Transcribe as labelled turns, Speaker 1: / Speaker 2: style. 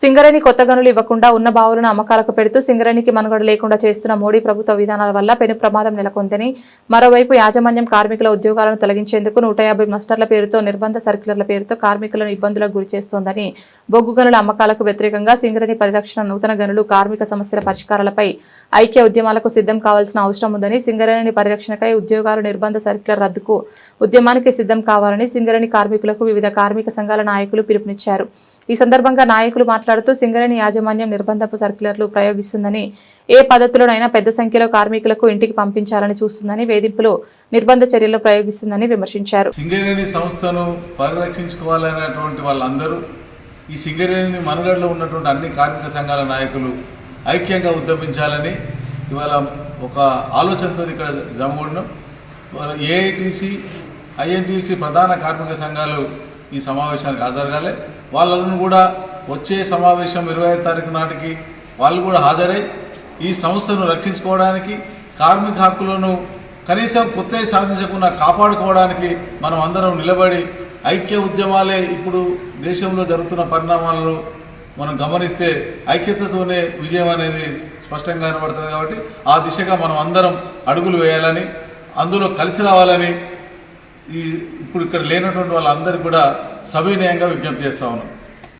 Speaker 1: సింగరేణి కొత్త గనులు ఇవ్వకుండా ఉన్న బావులను అమ్మకాలకు పెడుతూ సింగరేణికి మనుగడ లేకుండా చేస్తున్న మోడీ ప్రభుత్వ విధానాల వల్ల పెను ప్రమాదం నెలకొందని మరోవైపు యాజమాన్యం కార్మికుల ఉద్యోగాలను తొలగించేందుకు నూట యాభై మస్టర్ల పేరుతో నిర్బంధ సర్క్యులర్ల పేరుతో కార్మికులను ఇబ్బందులకు గురి చేస్తోందని బొగ్గు గనుల అమ్మకాలకు వ్యతిరేకంగా సింగరేణి పరిరక్షణ నూతన గనులు కార్మిక సమస్యల పరిష్కారాలపై ఐక్య ఉద్యమాలకు సిద్ధం కావాల్సిన అవసరం ఉందని సింగరేణి పరిరక్షణకై ఉద్యోగాలు నిర్బంధ సర్క్యులర్ రద్దుకు ఉద్యమానికి సిద్ధం కావాలని సింగరేణి కార్మికులకు వివిధ కార్మిక సంఘాల నాయకులు పిలుపునిచ్చారు. ఈ సందర్భంగా నాయకులు మాట్లాడుతూ సింగరేణి యాజమాన్యం నిర్బంధపు సర్క్యులర్లు ప్రయోగిస్తుందని ఏ పద్ధతిలోనైనా పెద్ద సంఖ్యలో కార్మికులకు ఇంటికి పంపించాలని చూస్తుందని వేధింపులు నిర్బంధ చర్యలు ప్రయోగిస్తుందని విమర్శించారు.
Speaker 2: సింగరేణి సంస్థను పరిరక్షించుకోవాలనేటువంటి వాళ్ళందరూ ఈ సింగరేణి మనుగడలో ఉన్నటువంటి అన్ని కార్మిక సంఘాల నాయకులు ఐక్యంగా ఉద్యమించాలని ఇవాళ ఒక ఆలోచనతో ఇక్కడ జమ్మూడడం ఏఐటీసీ ఐఎన్టీసీ ప్రధాన కార్మిక సంఘాలు ఈ సమావేశానికి హాజరగాలి వాళ్ళను కూడా వచ్చే సమావేశం ఇరవై తారీఖు నాటికి వాళ్ళు కూడా హాజరై ఈ సంస్థను రక్షించుకోవడానికి కార్మిక హక్కులను కనీసం కొత్త సాధించకుండా కాపాడుకోవడానికి మనం అందరం నిలబడి ఐక్య ఉద్యమాలే ఇప్పుడు దేశంలో జరుగుతున్న పరిణామాలను మనం గమనిస్తే ఐక్యతతోనే విజయం అనేది స్పష్టంగా కనబడుతుంది కాబట్టి ఆ దిశగా మనం అందరం అడుగులు వేయాలని అందులో కలిసి రావాలని ఈ ఇప్పుడు ఇక్కడ లేనటువంటి వాళ్ళందరికీ కూడా సవినయంగా విజ్ఞప్తి చేస్తా ఉన్నాం.